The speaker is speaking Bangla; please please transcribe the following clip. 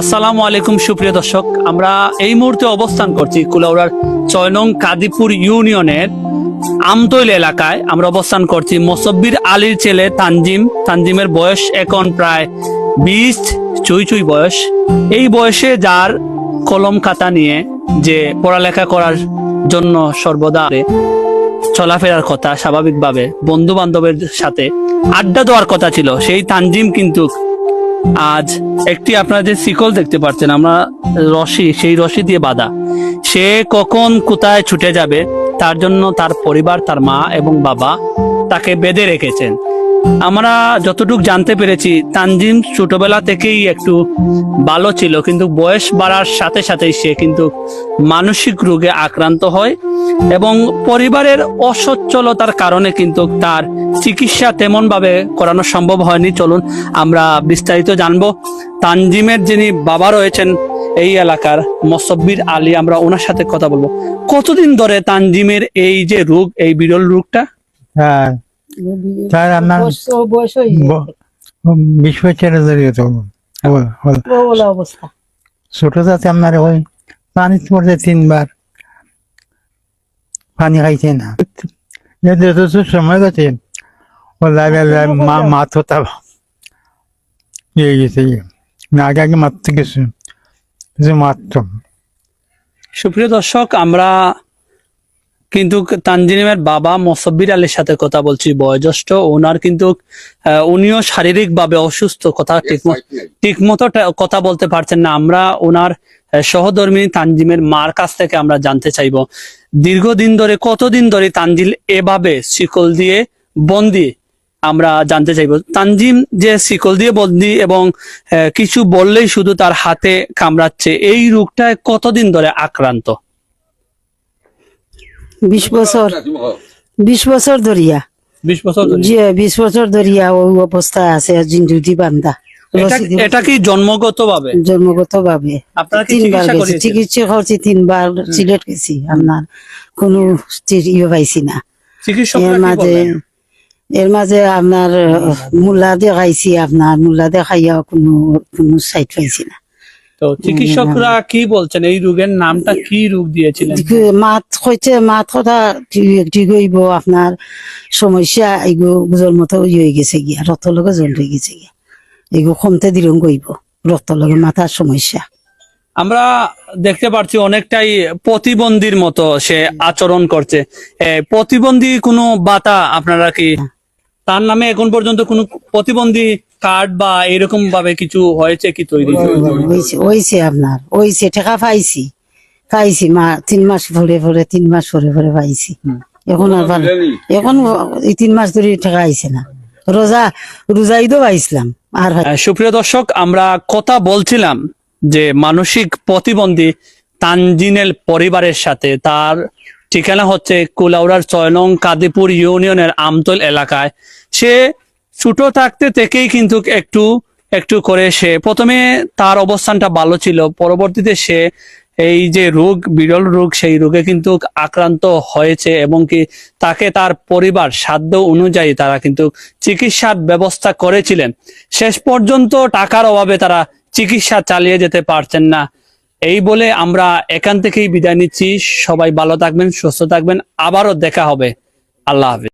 আসসালামু আলাইকুম, সুপ্রিয় দর্শক। আমরা এই মুহূর্তে অবস্থান করছি কুলাউড়ার ছয় নং কাদিপুর ইউনিয়নের আমতৈল এলাকায়। আমরা অবস্থান করছি মোসব্বির আলীর ছেলে তানজিম। তানজিমের বয়স এখন প্রায় বিশ, চুই চুই বয়স। এই বয়সে যার কলম খাতা নিয়ে যে পড়ালেখা করার জন্য সর্বদা চলাফেরার কথা স্বাভাবিকভাবে বন্ধু বান্ধবের সাথে আড্ডা দেওয়ার কথা ছিল, সেই তানজিম কিন্তু আজ একটি আপনারা যে শিকল দেখতে পাচ্ছেন, আমরা রশি, সেই রশি দিয়ে বাঁধা। সে কখন কোথায় ছুটে যাবে, তার জন্য তার পরিবার, তার মা এবং বাবা তাকে বেঁধে রেখেছেন। আমরা যতটুকু জানতে পেরেছি, তানজিম ছোটবেলা থেকেই একটু ভালো ছিল, কিন্তু বয়স বাড়ার সাথে সাথেই সে কিন্তু মানসিক রোগে আক্রান্ত হয়। এবং পরিবারের অসচ্ছলতার কারণে কিন্তু তার চিকিৎসা তেমন ভাবে করানো সম্ভব হয়নি। চলুন আমরা বিস্তারিত জানব। তানজিমের যিনি বাবা রয়েছেন এই এলাকার মসব্বির আলী আমরা ওনার সাথে কথা বলব। কতদিন ধরে তানজিমের এই যে রোগ এই বিরল রোগটা? হ্যাঁ। বিশ ছোট যাতে আপনার ওই পানি পড়ছে তিনবার। পানি খাইছে না তো তো সময় গেছে ও লাগে মা মাথা ইয়ে গেছে আগে আগে মারতে গেছে কিছু মারত সুপ্রিয় দর্শক আমরা কিন্তু তানজিমের বাবা মসব্বির আলীর সাথে কথা বলছি বয়োজ্যেষ্ঠ। ওনার কিন্তু উনিও শারীরিক ভাবে অসুস্থ কথা ঠিক ঠিক মতো কথা বলতে পারছেন না। আমরা ওনার আহ, সহধর্মিনী তানজিমের মার কাছ থেকে আমরা জানতে চাইব। দীর্ঘদিন ধরে কতদিন ধরে তানজিল এভাবে শিকল দিয়ে বন্দি আমরা জানতে চাইব। তানজিম যে শিকল দিয়ে বন্দি এবং কিছু বললেই শুধু তার হাতে কামড়াচ্ছে এই রোগটায় কতদিন ধরে আক্রান্ত? বিশ বছর। বিশ বছর ধরিয়া। বিশ বছর জি বিশ বছর ধরিয়া ওই অবস্থায় আছে জিন্দুতি বান্ধা এটা কি জন্মগত ভাবে জন্মগত ভাবে তিনবার চিকিৎসা গেছি। চিকিৎসা করছি তিনবার সিলেট গেছি। আপনার কোনো ইয়ে পাইছি না। এর মাঝে এর মাঝে আপনার মূল্যা দেখাইছি। আপনার মূল্যা দেখাইয়া কোনো কোনো সাইড পাইছি না। তো চিকিৎসকরা কি বলছেন? এই রোগের নামটা কি রোগ দিয়েছিলেন? মাত কইছে মাত কথা ঠিক হইব আপনার সমস্যা এগো বুঝর মতো হয়ে গেছে গিয়া রক্ত লগে জল হয়ে গেছে গিয়া। এগো কমতে দিলং গইব রক্ত লগে মাথার সমস্যা। আমরা দেখতে পাচ্ছি অনেকটাই প্রতিবন্ধীর মতো সে আচরণ করছে। প্রতিবন্ধী কোনো বাতা আপনারা কি তার নামে এখন পর্যন্ত কোনো প্রতিবন্ধী কার্ড বা এরকম ভাবে কিছু হয়েছে কি তৈরি? হইছে আপনার। হইছে টাকা পাইছি। পাইছি মা তিন মাস ভরে ভরে তিন মাস ভরে ভরে পাইছি। এখন আর ভালো এখন এই তিন মাস ধরে টাকা আইছে না। রোজা রোজা ঈদও পাইছিলাম। আর সুপ্রিয় দর্শক আমরা কথা বলছিলাম যে মানসিক প্রতিবন্ধী তানজিনের পরিবারের সাথে। তার ঠিকানা হচ্ছে কুলাউড়ার ছয় নং কাদিপুর ইউনিয়নের আমতল এলাকায়। সে ছোট থাকতে থেকেই কিন্তু একটু একটু করে সে, প্রথমে তার অবস্থানটা ভালো ছিল, পরবর্তীতে সে এই যে রোগ, বিরল রোগ, সেই রোগে কিন্তু আক্রান্ত হয়েছে এবং কি তাকে তার পরিবার, সাধ্য অনুযায়ী তারা কিন্তু চিকিৎসার ব্যবস্থা করেছিলেন। শেষ পর্যন্ত টাকার অভাবে তারা চিকিৎসা চালিয়ে যেতে পারছেন না। এই বলে আমরা এখান থেকেই বিদায় নিচ্ছি। সবাই ভালো থাকবেন, সুস্থ থাকবেন। আবারও দেখা হবে। আল্লাহ হাফিজ।